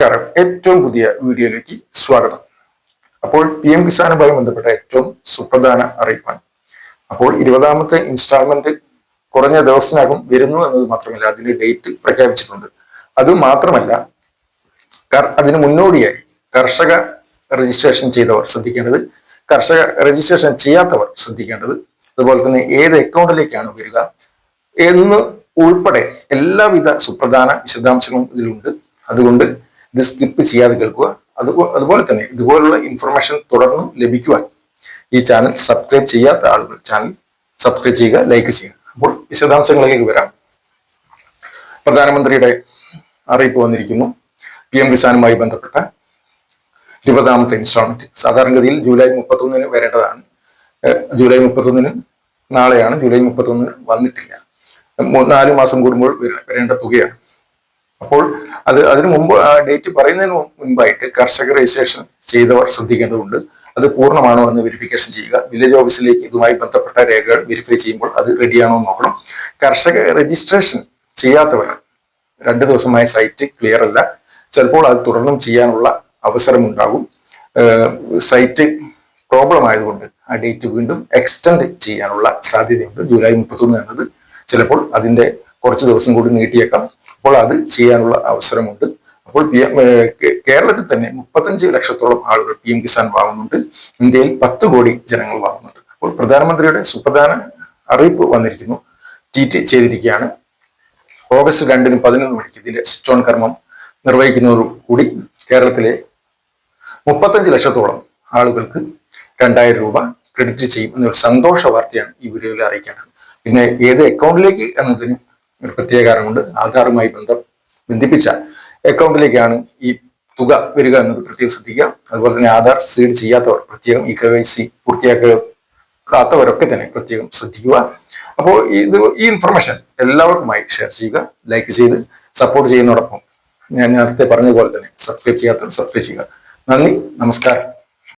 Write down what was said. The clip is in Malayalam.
നമസ്കാരം. ഏറ്റവും പുതിയ വീഡിയോയിലേക്ക് സ്വാഗതം. അപ്പോൾ പി എം കിസാനുമായി ബന്ധപ്പെട്ട ഏറ്റവും സുപ്രധാന അറിയിപ്പാണ്. അപ്പോൾ ഇരുപതാമത്തെ ഇൻസ്റ്റാൾമെന്റ് കുറഞ്ഞ ദിവസത്തിനകം വരുന്നു എന്നത് മാത്രമല്ല അതിന്റെ ഡേറ്റ് പ്രഖ്യാപിച്ചിട്ടുണ്ട്. അത് മാത്രമല്ല അതിന് മുന്നോടിയായി കർഷക രജിസ്ട്രേഷൻ ചെയ്തവർ ശ്രദ്ധിക്കേണ്ടത് കർഷക രജിസ്ട്രേഷൻ ചെയ്യാത്തവർ ശ്രദ്ധിക്കേണ്ടത് അതുപോലെ തന്നെ ഏത് അക്കൗണ്ടിലേക്കാണ് വരിക എന്ന് ഉൾപ്പെടെ എല്ലാവിധ സുപ്രധാന വിശദാംശങ്ങളും ഇതിലുണ്ട്. അതുകൊണ്ട് ഇത് സ്കിപ്പ് ചെയ്യാതെ കേൾക്കുക. അതുപോ- അതുപോലെ തന്നെ ഇതുപോലുള്ള ഇൻഫർമേഷൻ തുടർന്നും ലഭിക്കുവാൻ ഈ ചാനൽ സബ്സ്ക്രൈബ് ചെയ്യാത്ത ആളുകൾ ചാനൽ സബ്സ്ക്രൈബ് ചെയ്യുക ലൈക്ക് ചെയ്യുക. അപ്പോൾ വിശദാംശങ്ങളിലേക്ക് വരാം. പ്രധാനമന്ത്രിയുടെ അറിയിപ്പ് വന്നിരിക്കുന്നു. പി എം കിസാനുമായി ബന്ധപ്പെട്ട ഇരുപതാമത്തെ ഇൻസ്റ്റാൾമെന്റ് സാധാരണഗതിയിൽ ജൂലൈ മുപ്പത്തൊന്നിന് വരേണ്ടതാണ്. ജൂലൈ മുപ്പത്തൊന്നിന് നാളെയാണ്. ജൂലൈ മുപ്പത്തൊന്നിന് വന്നിട്ടില്ല. നാല് മാസം കൂടുമ്പോൾ വര- വരേണ്ട തുകയാണ്. അപ്പോൾ അത് അതിനു മുമ്പ് ആ ഡേറ്റ് പറയുന്നതിന് മുൻപായിട്ട് കർഷക രജിസ്ട്രേഷൻ ചെയ്തവർ ശ്രദ്ധിക്കേണ്ടതുണ്ട്. അത് പൂർണമാണോ എന്ന് വെരിഫിക്കേഷൻ ചെയ്യുക. വില്ലേജ് ഓഫീസിലേക്ക് ഇതുമായി ബന്ധപ്പെട്ട രേഖകൾ വെരിഫൈ ചെയ്യുമ്പോൾ അത് റെഡിയാണോ എന്ന് നോക്കണം. കർഷക രജിസ്ട്രേഷൻ ചെയ്യാത്തവർ രണ്ട് ദിവസമായ സൈറ്റ് ക്ലിയർ അല്ല. ചിലപ്പോൾ അത് തുടർന്നും ചെയ്യാനുള്ള അവസരമുണ്ടാകും സൈറ്റ് പ്രോബ്ലം ആയതുകൊണ്ട് ആ ഡേറ്റ് വീണ്ടും എക്സ്റ്റെൻഡ് ചെയ്യാനുള്ള സാധ്യതയുണ്ട്. ജൂലൈ മുപ്പത്തൊന്ന് എന്നത് ചിലപ്പോൾ അതിന്റെ കുറച്ച് ദിവസം കൂടി നീട്ടിയേക്കാം. അപ്പോൾ അത് ചെയ്യാനുള്ള അവസരമുണ്ട്. അപ്പോൾ പി എം കേരളത്തിൽ തന്നെ മുപ്പത്തഞ്ച് ലക്ഷത്തോളം ആളുകൾ പി എം കിസാൻ വാങ്ങുന്നുണ്ട്. ഇന്ത്യയിൽ പത്ത് കോടി ജനങ്ങൾ വാങ്ങുന്നുണ്ട്. അപ്പോൾ പ്രധാനമന്ത്രിയുടെ സുപ്രധാന അറിയിപ്പ് വന്നിരിക്കുന്നു. ട്വീറ്റ് ചെയ്തിരിക്കുകയാണ്. ഓഗസ്റ്റ് രണ്ടിനും പതിനൊന്ന് മണിക്ക് ഇതിന്റെ സ്വിച്ച് ഓൺ കർമ്മം നിർവഹിക്കുന്നതോടു കൂടി കേരളത്തിലെ മുപ്പത്തഞ്ച് ലക്ഷത്തോളം ആളുകൾക്ക് രണ്ടായിരം രൂപ ക്രെഡിറ്റ് ചെയ്യും എന്നൊരു സന്തോഷ വാർത്തയാണ് ഈ വീഡിയോയിൽ അറിയിക്കേണ്ടത്. പിന്നെ ഏത് അക്കൗണ്ടിലേക്ക് എന്നതിന് ഒരു പ്രത്യേക കാരണമുണ്ട് ആധാറുമായി ബന്ധം ബന്ധിപ്പിച്ച അക്കൗണ്ടിലേക്കാണ് ഈ തുക വരിക എന്നത് പ്രത്യേകം ശ്രദ്ധിക്കുക. അതുപോലെ തന്നെ ആധാർ സീഡ് ചെയ്യാത്തവർ പ്രത്യേകം ഇ കെ വൈ സി പൂർത്തിയാക്കാത്തവരൊക്കെ തന്നെ പ്രത്യേകം ശ്രദ്ധിക്കുക. അപ്പോൾ ഇത് ഈ ഇൻഫർമേഷൻ എല്ലാവർക്കുമായി ഷെയർ ചെയ്യുക ലൈക്ക് ചെയ്ത് സപ്പോർട്ട് ചെയ്യുന്നതോടൊപ്പം ഞാൻ നേരത്തെ പറഞ്ഞതുപോലെ തന്നെ സബ്സ്ക്രൈബ് ചെയ്യാത്തവർ സബ്സ്ക്രൈബ് ചെയ്യുക. നന്ദി നമസ്കാരം.